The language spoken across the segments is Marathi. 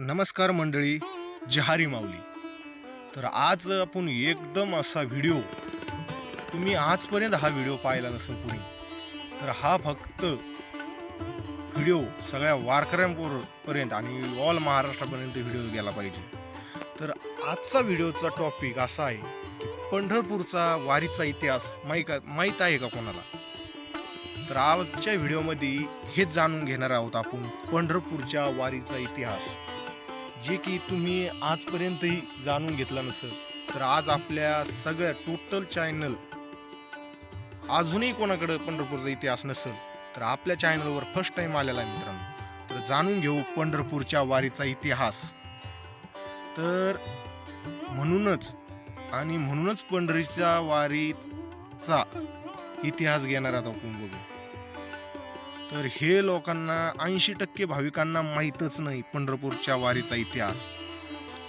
नमस्कार मंडळी जहारी माऊली. तर आज आपण एकदम असा व्हिडिओ तुम्ही आजपर्यंत हा व्हिडिओ पाहिला नसेल कुणी तर हा फक्त व्हिडिओ सगळ्या वारकऱ्यांपर्यंत आणि ऑल महाराष्ट्रापर्यंत व्हिडिओ गेला पाहिजे. तर आजचा व्हिडिओचा टॉपिक असा आहे पंढरपूरचा वारीचा इतिहास माहीत माहीत आहे का कोणाला? तर आजच्या व्हिडिओमध्ये हेच जाणून घेणार आहोत आपण पंढरपूरच्या वारीचा इतिहास. जे की तुम्ही आजपर्यंतही जाणून घेतलं नसेल तर आज आपल्या सगळ्या टोटल चॅनल अजूनही कोणाकडे पंढरपूरचा इतिहास नसेल तर आपल्या चॅनलवर फर्स्ट टाइम आलेला आहे मित्रांनो. तर जाणून घेऊ पंढरपूरच्या वारीचा इतिहास. तर म्हणूनच आणि म्हणूनच पंढरीच्या वारीचा इतिहास घेणार आता आपण बघू. तर हे लोकांना ऐंशी टक्के भाविकांना माहीतच नाही पंढरपूरच्या वारीचा इतिहास.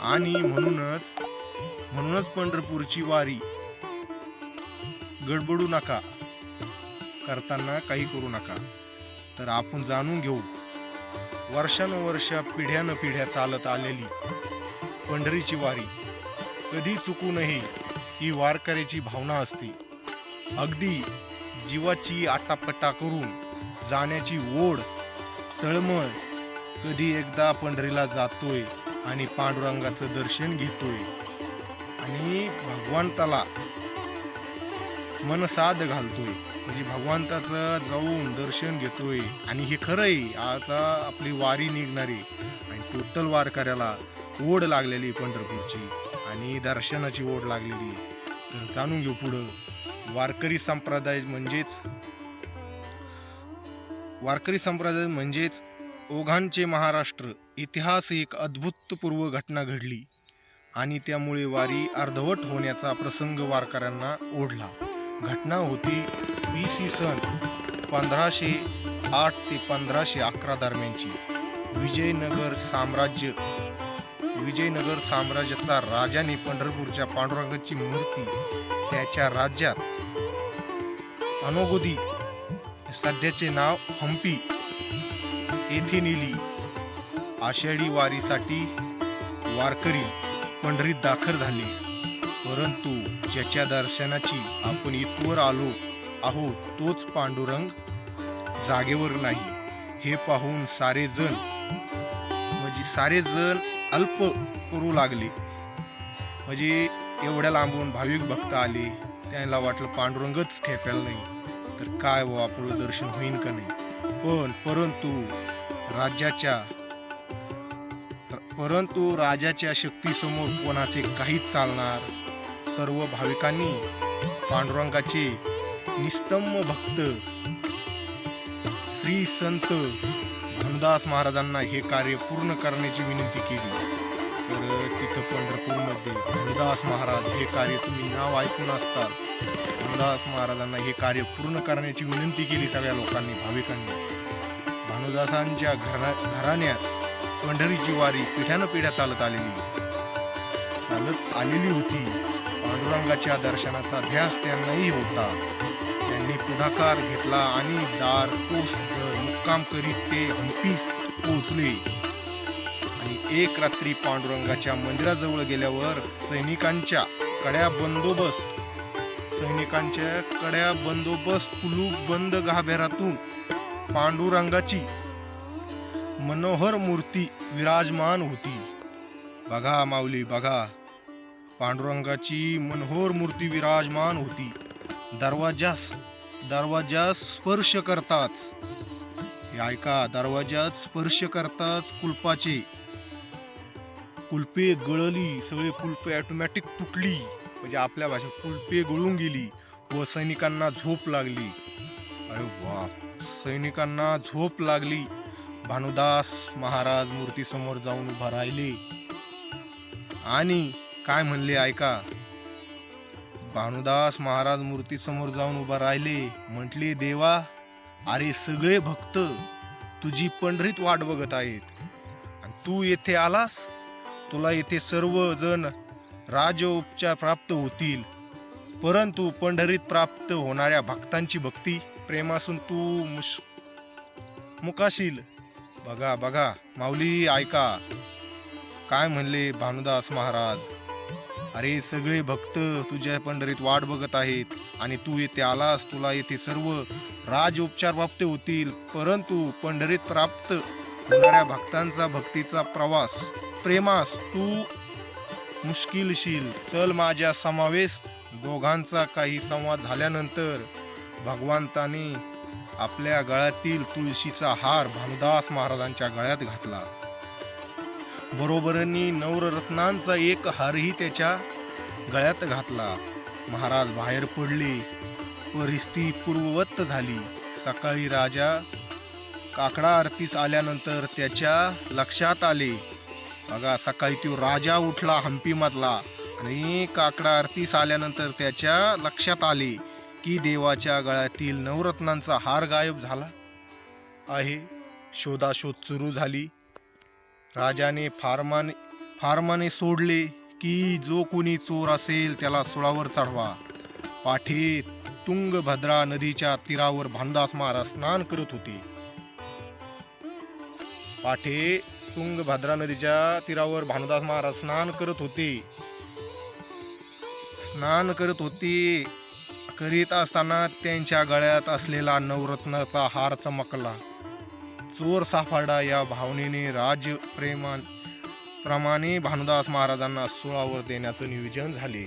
आणि म्हणूनच म्हणूनच पंढरपूरची वारी गडबडू नका करताना काही करू नका. तर आपण जाणून घेऊ वर्षानुवर्ष पिढ्यान पिढ्या चालत आलेली पंढरीची वारी कधी चुकू नये ही वारकऱ्याची भावना असते. अगदी जीवाची आटापट्टा करून जाण्याची ओढ तळमळ. कधी एकदा पंढरीला जातोय आणि पांडुरंगाचं दर्शन घेतोय. आणि भगवंताला मनसाद घालतोय. म्हणजे भगवंताचं जाऊन दर्शन घेतोय. आणि हे खरं आहे आता आपली वारी निघणारी. आणि टोटल वारकऱ्याला ओढ लागलेली आहे पंढरपूरची. आणि दर्शनाची ओढ लागलेली. तर जाणून घेऊ पुढं. वारकरी संप्रदाय म्हणजेच वारकरी संप्रदाय म्हणजेच ओघांचे महाराष्ट्र इतिहास एक अद्भुतपूर्व घटना घडली आणि त्यामुळे वारी अर्धवट होण्याचा प्रसंग वारकऱ्यांना ओढला. घटना होती सी सन पंधराशे आठ ते पंधराशे अकरा दरम्यानची. विजयनगर साम्राज्य विजयनगर साम्राज्याचा राजाने पंढरपूरच्या पांडुरंगाची मूर्ती त्याच्या राज्यात अनोगोदी सध्याचे नाव हम्पी येथे नेली. आषाढी वारीसाठी वारकरी पंढरीत दाखल झाले. परंतु ज्याच्या दर्शनाची आपण इथवर आलो आहोत तोच पांडुरंग जागेवर नाही. हे पाहून सारे जण म्हणजे सारे जण अल्प करू लागले. म्हणजे एवढ्या लांबून भाविक भक्त आले त्यांना वाटलं पांडुरंगच खेपायला नाही. तर काय व आपलं दर्शन होईन का नाही? पण परंतु राज्याच्या परंतु राजाच्या शक्तीसमोर कोणाचे काहीच चालणार? सर्व भाविकांनी पांडुरंगाचे निस्तंभ भक्त श्री संत धनदास महाराजांना हे कार्य पूर्ण करण्याची विनंती केली. तर तिथं पंढरपूरमध्ये धनदास महाराज हे कार्य तुम्ही नाव ऐकून असता भानुदास महाराजांना हे कार्य पूर्ण करण्याची विनंती केली सगळ्या लोकांनी भाविकांनी. भानुदासांच्या घरा घराण्यात पंढरीची वारी पिढ्यानं पिढ्या चालत आलेली. चालत आलेली होती. पांडुरंगाच्या दर्शनाचा ध्यास त्यांनाही होता. त्यांनी पुढाकार घेतला आणि दार पोस्ट मुक्काम करीत ते हंपीस पोहोचले. आणि एक रात्री पांडुरंगाच्या मंदिराजवळ गेल्यावर सैनिकांच्या कड्या बंदोबस्त सैनिकांच्या कड्या बंदोबस्त कुलूप बंद गाभ्यारातून पांडुरंगाची मनोहर मूर्ती विराजमान होती. बघा माऊली बघा. पांडुरंगाची मनोहर मूर्ती विराजमान होती. दरवाजास दरवाजास स्पर्श करताच हे ऐका दरवाजात स्पर्श करताच कुलपाचे. कुलपे गळली सगळे कुलपे ऑटोमॅटिक तुटली. म्हणजे आपल्या भाषेत कुलपे गळून गेली व सैनिकांना झोप लागली. अरे वा सैनिकांना झोप लागली. भानुदास महाराज मूर्तीसमोर जाऊन उभा राहिले. आणि काय म्हणले ऐका? भानुदास महाराज मूर्तीसमोर जाऊन उभा राहिले. म्हटले देवा अरे सगळे भक्त तुझी पंढरीत वाट बघत आहेत. आणि तू येथे आलास? तुला येथे सर्व जण राजोपचार प्राप्त होतील. परंतु पंढरीत प्राप्त होणाऱ्या भक्तांची भक्ती प्रेमासून तू मुश मुकाशील. बघा बघा माऊली ऐका. काय म्हणले भानुदास महाराज? अरे सगळे भक्त तुझ्या पंढरीत वाट बघत आहेत आणि तू येथे आलास तुला येथे सर्व राज उपचार प्राप्त होतील. परंतु पंढरीत प्राप्त होणाऱ्या भक्तांचा भक्तीचा प्रवास. प्रेमास तू मुश्किलशील चल माझ्या समावेश. दोघांचा काही संवाद झाल्यानंतर भगवंताने आपल्या गळ्यातील तुळशीचा हार भानुदास महाराजांच्या गळ्यात घातला. बरोबरनी नवरत्नांचा एक हारही त्याच्या गळ्यात घातला. महाराज बाहेर पडले. परिस्थिती पूर्ववत झाली. सकाळी राजा काकडा आरतीस आल्यानंतर त्याच्या लक्षात आले. बघा सकाळी तो राजा उठला हंपीमधला आणि काकडा आरतीस आल्यानंतर त्याच्या लक्षात आले की देवाच्या गळ्यातील नवरत्नांचा हार गायब झाला आहे. शोधाशोध सुरू झाली. राजाने फार्माने फार्माने सोडले की जो कोणी चोर असेल त्याला सुळावर चढवा. पाठी तुंगभद्रा नदीच्या तीरावर भानदास महाराज स्नान करत होते. पाठे तुंगभद्रा नदीच्या तीरावर भानुदास महाराज स्नान करत होते. स्नान करत होते. करीत असताना त्यांच्या गळ्यात असलेला नवरत्नाचा हार चमकला. चोर साफाडा या भावनेने राजप्रेमा प्रमाणे भानुदास महाराजांना सुळावर देण्याचं नियोजन झाले.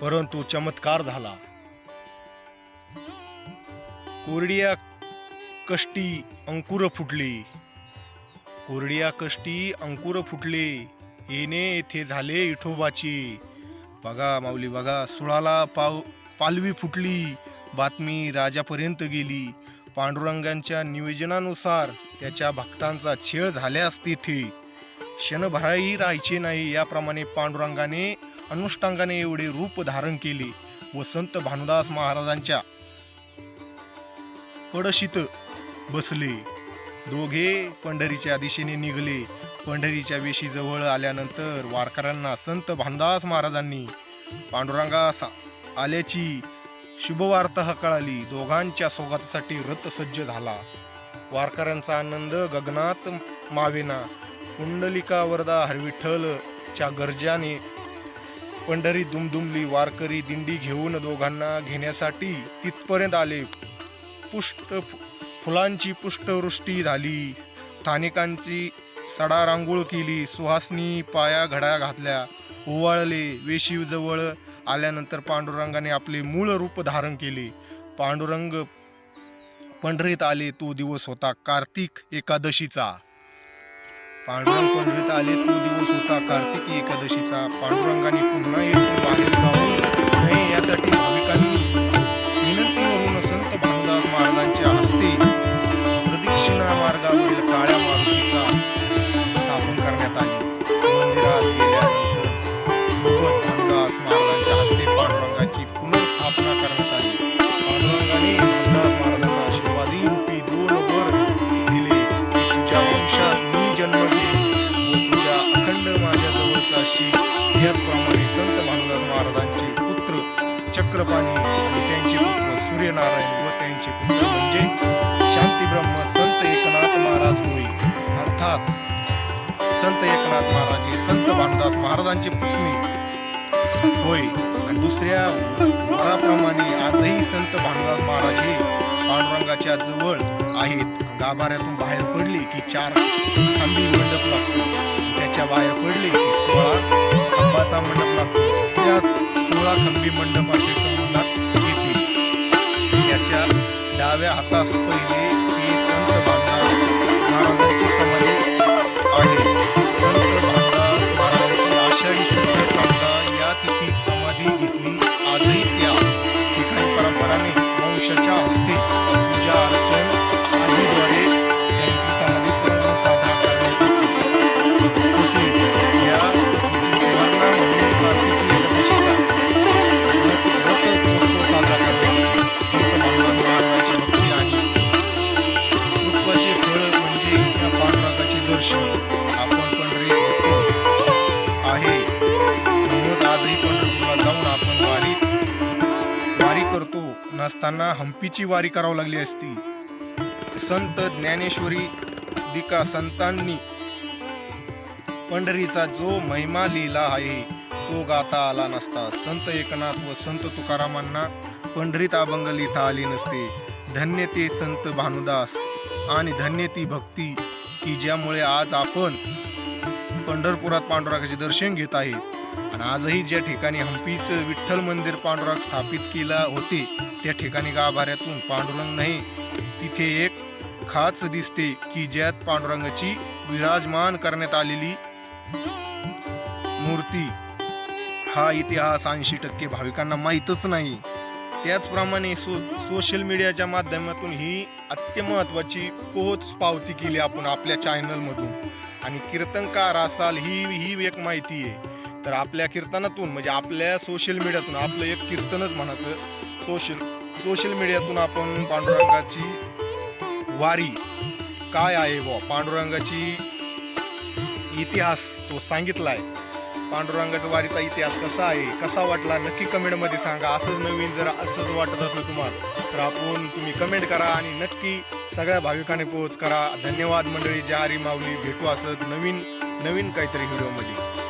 परंतु चमत्कार झाला. कोरडिया कष्टी अंकुर फुटली. कोरडिया कष्टी अंकुर फुटले. येणे येथे झाले इठोबाची. बघा माऊली बघा सुळाला पाव पालवी फुटली. बातमी राजापर्यंत गेली. पांडुरंगांच्या नियोजनानुसार त्याच्या भक्तांचा छेळ झाल्यास तेथे क्षणभराही राहायचे नाही याप्रमाणे पांडुरंगाने अनुष्टांगाने एवढे रूप धारण केले. व संत भानुदास महाराजांच्या पडशीत बसले. दोघे पंढरीच्या दिशेने निघले. पंढरीच्या वेशी जवळ आल्यानंतर वारकऱ्यांना संत भानदास महाराजांनी पांडुरंगास आल्याची शुभवार्ता कळाली. दोघांच्या स्वागतासाठी रथ सज्ज झाला. वारकऱ्यांचा आनंद गगनात मावेना. कुंडलिका वरदा हरविठ्ठलच्या गरजाने पंढरी दुमदुमली वारकरी दिंडी घेऊन दोघांना घेण्यासाठी तिथपर्यंत आले. पुष्ट फुलांची पुष्टवृष्टी झाली. स्थानिकांची सडा रांगोळ केली. सुहासनी पाया घड्या घातल्या. ओवाळले. वेशीजवळ आल्यानंतर पांडुरंगाने आपले मूळ रूप धारण केले. पांडुरंग पंढरीत आले. तो दिवस होता कार्तिक एकादशीचा. पांडुरंग पंढरीत आले. तो दिवस होता कार्तिक एकादशीचा. पांडुरंगाने पुन्हा येथून बाहेर जाऊ नये यासाठी भाविकांनी त्याचप्रमाणे संत भानुदास महाराजांचे पुत्र चक्रपाणी आणि त्यांचे पुत्र सूर्यनारायण व त्यांचे पुत्र म्हणजे शांतीब्रह्म संत एकनाथ महाराज होय. अर्थात संत एकनाथ महाराज हे संत भानुदास महाराजांचे पत्नी होय. आणि दुसऱ्या वराप्रमाणे आजही संत भानुदास महाराज हे पांडुरंगाच्या जवळ आहेत. गाभाऱ्यातून बाहेर पडले की चार खांबी मंडप लागतो. त्याच्या बाहेर पडले की सोळा खांबाचा मंडप लागतो त्या सोळा खांबी मंडपाचे संबंधात येते याच्या डाव्या हातास पहिले हंपीची वारी करावी लागली असती. संत ज्ञानेश्वरी दिका संतांनी पंढरीचा जो महिमा लिहिला आहे तो गाता आला नसता. संत एकनाथ व संत तुकारामांना पंढरीत अभंग लिहिता आली नसते. धन्य ते संत भानुदास आणि धन्य ती भक्ती की ज्यामुळे आज आपण पंढरपुरात पांडुरंगाचे दर्शन घेत आहेत आणि आजही ज्या ठिकाणी हंपीचं विठ्ठल मंदिर पांडुरंग स्थापित केला होते त्या ठिकाणी गाभाऱ्यातून पांडुरंग नाही तिथे एक खाच दिसते की ज्यात पांडुरंगाची विराजमान करण्यात आलेली मूर्ती. हा इतिहास ऐंशी टक्के भाविकांना माहीतच नाही. त्याचप्रमाणे सो सोशल मीडियाच्या माध्यमातून ही अत्यमहत्वाची पोच पावती केली आपण आपल्या चॅनलमधून आणि कीर्तनकार असाल ही ही एक माहिती आहे. तर आपल्या कीर्तनातून म्हणजे आपल्या सोशल मीडियातून आपलं एक कीर्तनच म्हणायचं सोशल सोशल मीडियातून आपण पांडुरंगाची वारी काय आहे बुवा? पांडुरंगाची इतिहास तो सांगितलाय. पांडुरंगाचा वारीचा इतिहास कसा आहे कसा वाटला नक्की कमेंटमध्ये सांगा. असंच नवीन जर असंच वाटत असेल तुम्हाला तर आपण तुम्ही कमेंट करा आणि नक्की सगळ्या भाविकांनी पोहोच करा. धन्यवाद मंडळी ज्या हरी माऊली. भेटू असं नवीन नवीन काहीतरी व्हिडिओमध्ये